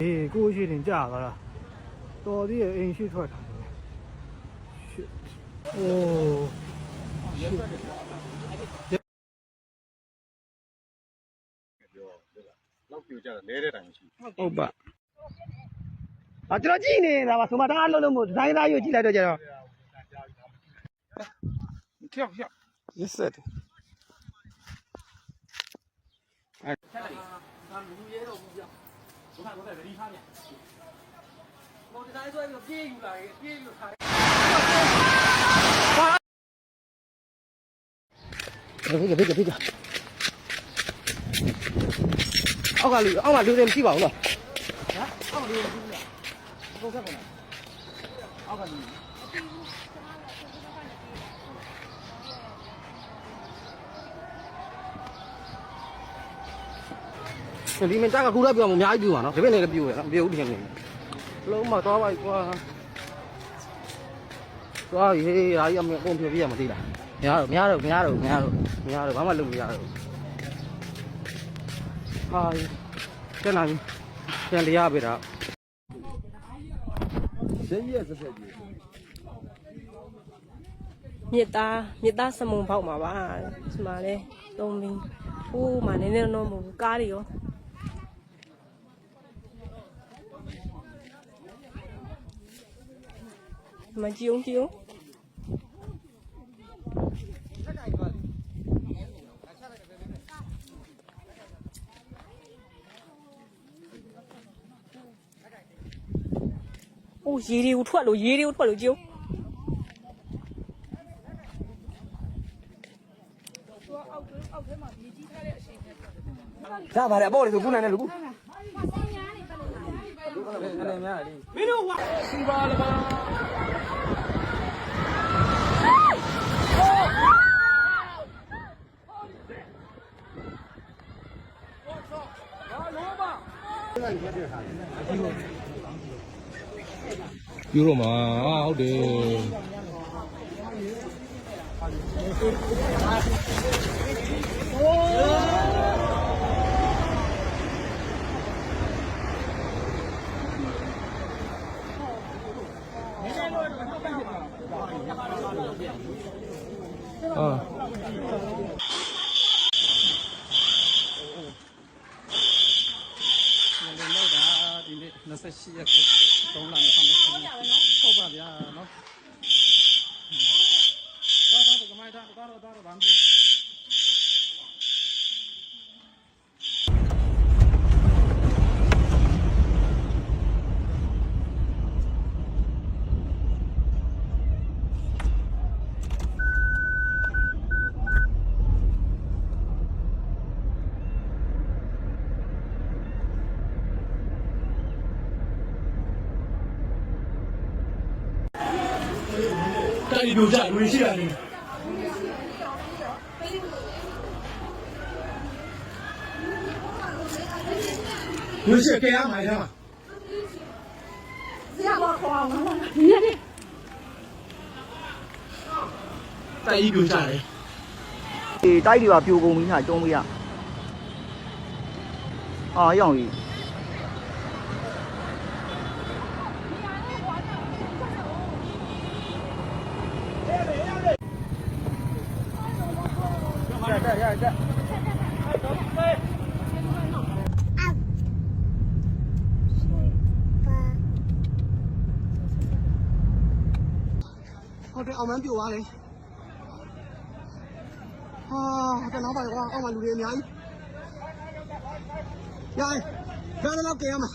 အေးကိုရှိတင်ကြာသွားတာတော်သေးရဲ့အိမ်ရှိထွက်တာရှစ်အိုးလောက်ပြူကြတာလဲတဲ့တိုင်ရှိဟုတ်ပါအာကျွန်တော်ကြည့်နေတာပါဆိုမှတအားလုံးလုံးမို့ဒီဇိုင်းသားကြီးကိုကြည့်လိုက်တော့ကျတော့跳跳 yes sir ဖိကဖိက 我看我在这里上面我做一个别别别别讲二八六二八六皮薄了啊二百六十斤的都这么 ဒီမင်းတက်ကကူတော့ပြောမှာအများကြီးပြူပါနော်ဒီဘက်နဲ့လည်းပြူရနော်ပြူဦးတင်နေလုံးမသွားပါကွာသွားဟေးအားရမကုန်ပြပြရမသိလားမရတော့မရတော့မရတော့မရတော့မရတော့ဘာမှလုပ်မရတော့ဟာကျန်လာပြီကျန်တရားပဲတော့ရက်ရက်ဆက်ဆက်ကြီးမြစ်သားမြစ်သားစမုံပေါက်မှာပါဒီမှာလဲသုံးမင်းဟိုးမှာနည်းနည်းတော့မဟုတ်ဘူးကားတွေရော မကြည့်အောင်ကြည့်အောင်โอ้ရေတွေကိုထွက်လို့ရေတွေကိုထွက်လို့ကြည့်အောင်ရပါတယ်အပေါ်လေဆိုခုနိုင်တယ်လူ ကူယူတော့မှာဟုတ်တယ်အာ ဒီနေ့28ရက်3လနဲ့ဆောင်တယ်ဟုတ်ပါဗျာနော်တော့တော့ကမိုင်းတာတော့တော့တော့ဗမ်းပြီ တိုက်ပြိုကြလူရှိရတယ် လူရှိကြရမှာလားတိုက်ကြီးပြိုကြတယ်အေးတိုက်တွေပါပြိုကုန်ပြီဟာကျုံးမရအာရောက်ပြီ ဟုတ်တယ်အောင်မန်းပြိုသွားတယ်ဟာတဲ့နောက်ပါကွာအောက်မှာလူတွေအများကြီးရိုင်းဒါလည်းတော့ကြရမှာ